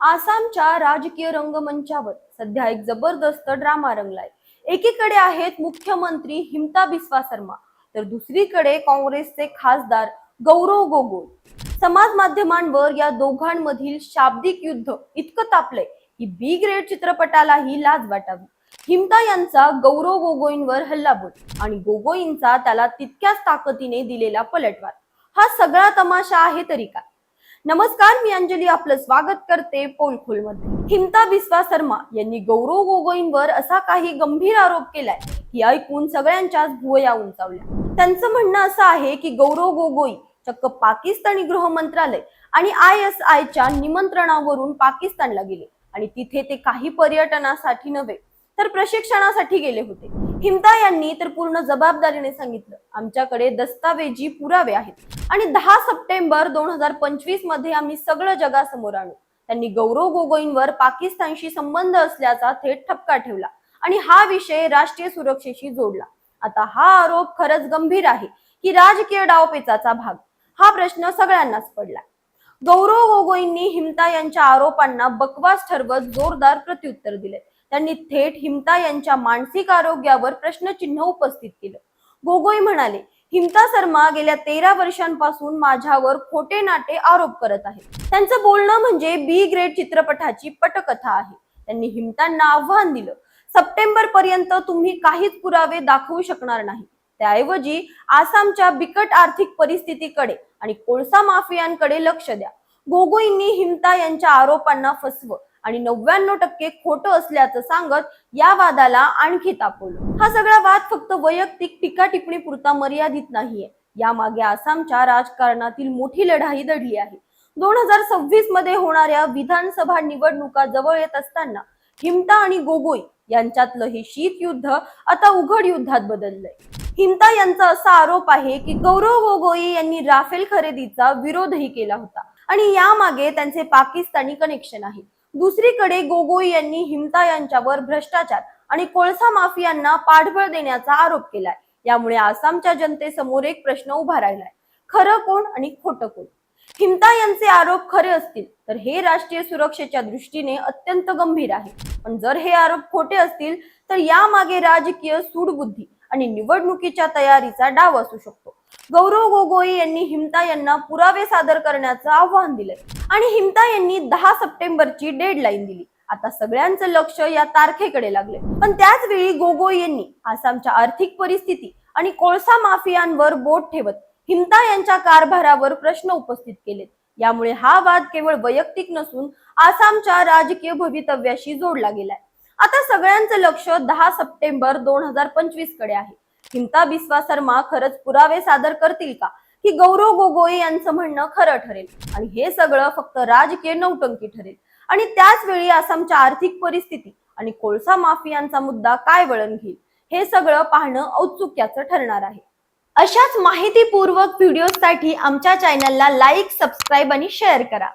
आसामच्या राजकीय रंगमंचावर सध्या एक जबरदस्त ड्रामा रंगलाय. एकीकडे आहेत मुख्यमंत्री हिमता बिस्वा शर्मा तर दुसरीकडे काँग्रेसचे खासदार गौरव गोगोई. समाज माध्यमांवर या दोघांमधील शाब्दिक युद्ध इतकं तापलंय की बी ग्रेड चित्रपटालाही लाज वाटावी. हिमता यांचा गौरव गोगोईंवर हल्लाबोल आणि गोगोईंचा त्याला तितक्याच ताकदीने दिलेला पलटवार. हा सगळा तमाशा आहे तरी काय? नमस्कार मी अंजली. आपलं स्वागत करते पोलखोलमध्ये हिमता बिस्वा शर्मा यांनी गौरव गोगोईंवर असा काही गंभीर आरोप केलाय की ऐकून सगळ्यांच्याच भुवया उंचावल्या. त्यांचं म्हणणं असं आहे की गौरव गोगोई चक्क पाकिस्तानी गृह मंत्रालय आणि आय एस आयच्या निमंत्रणावरून पाकिस्तानला गेले आणि तिथे ते काही पर्यटनासाठी नव्हे तर प्रशिक्षणासाठी गेले होते. हिमता यांनी तर पूर्ण जबाबदारीने सांगितलं. आमच्याकडे दस्तावेजी पुरावे आहेत. आणि दहा सप्टेंबर दोन हजार पंचवीसमध्ये आम्ही सगळं जगासमोर आणू. त्यांनी गौरव गोगोईंवर पाकिस्तानशी संबंध असल्याचा थेट ठपका ठेवला आणि हा विषय राष्ट्रीय सुरक्षेशी जोडला. आता हा आरोप खरंच गंभीर आहे की राजकीय डावपेचाचा भाग. हा प्रश्न सगळ्यांनाच पडला गौरव गोगोईंनी हिमता यांच्या आरोपांना बकवास ठरवत जोरदार प्रत्युत्तर दिले त्यांनी थेट हिमता यांच्या मानसिक आरोग्यावर प्रश्नचिन्ह उपस्थित केलं. गोगोई म्हणाले हिमता शर्मा गेल्या तेरा वर्षांपासून माझ्यावर खोटे नाटे आरोप करत आहे त्यांचं बोलणं म्हणजे बी ग्रेड चित्रपटाची पटकथा आहे. त्यांनी हिमतांना आव्हान दिलं. सप्टेंबर पर्यंत तुम्ही काहीच पुरावे दाखवू शकणार नाही. त्याऐवजी आसामच्या बिकट आर्थिक परिस्थितीकडे आणि कोळसा माफियांकडे लक्ष द्या. गोगोईंनी हिमता यांच्या आरोपांना फसवं. आणि नव्याण्णव टक्के खोटं असल्याचं सांगत या वादाला आणखी तापवलं. हा सगळा वाद फक्त वैयक्तिक टीका टिप्पणी पुरता मर्यादित नाहीये. यामागे आसामच्या राजकारणातील मोठी लढाई दडली आहे. दोन हजार सव्वीसमध्ये होणाऱ्या विधानसभा निवडणुका जवळ येत असताना हिमता आणि गोगोई यांच्यातलं हे शीत युद्ध आता उघड युद्धात बदललंय. हिमता यांचा असा आरोप आहे की गौरव गोगोई यांनी राफेल खरेदीचा विरोधही केला होता आणि यामागे त्यांचे पाकिस्तानी कनेक्शन आहे. दुसरीकडे गोगोई यांनी हिमता यांच्यावर भ्रष्टाचार आणि कोळसा माफियांना पाठबळ देण्याचा आरोप केलाय. यामुळे आसामच्या जनतेसमोर एक प्रश्न उभा राहिलाय. खरं कोण आणि खोटं कोण? हिमता यांचे आरोप खरे असतील तर हे राष्ट्रीय सुरक्षेच्या दृष्टीने अत्यंत गंभीर आहे. पण जर हे आरोप खोटे असतील तर यामागे राजकीय सूडबुद्धी आणि निवडणुकीच्या तयारीचा डाव असू शकतो. गौरव गोगोई यांनी हिमता यांना पुरावे सादर करण्याचं आव्हान दिलंय. आणि हिमता यांनी दहा सप्टेंबरची डेडलाईन दिली. आता सगळ्यांचं लक्ष या तारखेकडे लागले पण त्याच वेळी गोगोई यांनी आसामच्या आर्थिक परिस्थिती आणि कोळसा माफियांवर बोट ठेवत हिमता यांच्या कारभारावर प्रश्न उपस्थित केलेत. यामुळे हा वाद केवळ वैयक्तिक नसून आसामच्या राजकीय भवितव्याशी जोडला गेलाय. आता सगळ्यांचं लक्ष दहा सप्टेंबर दोन हजार पंचवीसकडे आहे. हिमता बिस्वा शर्मा खरंच पुरावे सादर करतील का? की गौरव गोगोई यांचं म्हणणं खरं ठरेल. आणि हे सगळं फक्त राजकीय नौटंकी ठरेल. आणि त्याच वेळी आसामच्या आर्थिक परिस्थिती आणि कोळसा माफियांचा मुद्दा काय वळण घेईल? हे सगळं पाहणं औत्सुक्याचं ठरणार आहे. अशाच माहितीपूर्वक व्हिडिओसाठी आमच्या चॅनलला लाईक सबस्क्राईब आणि शेअर करा.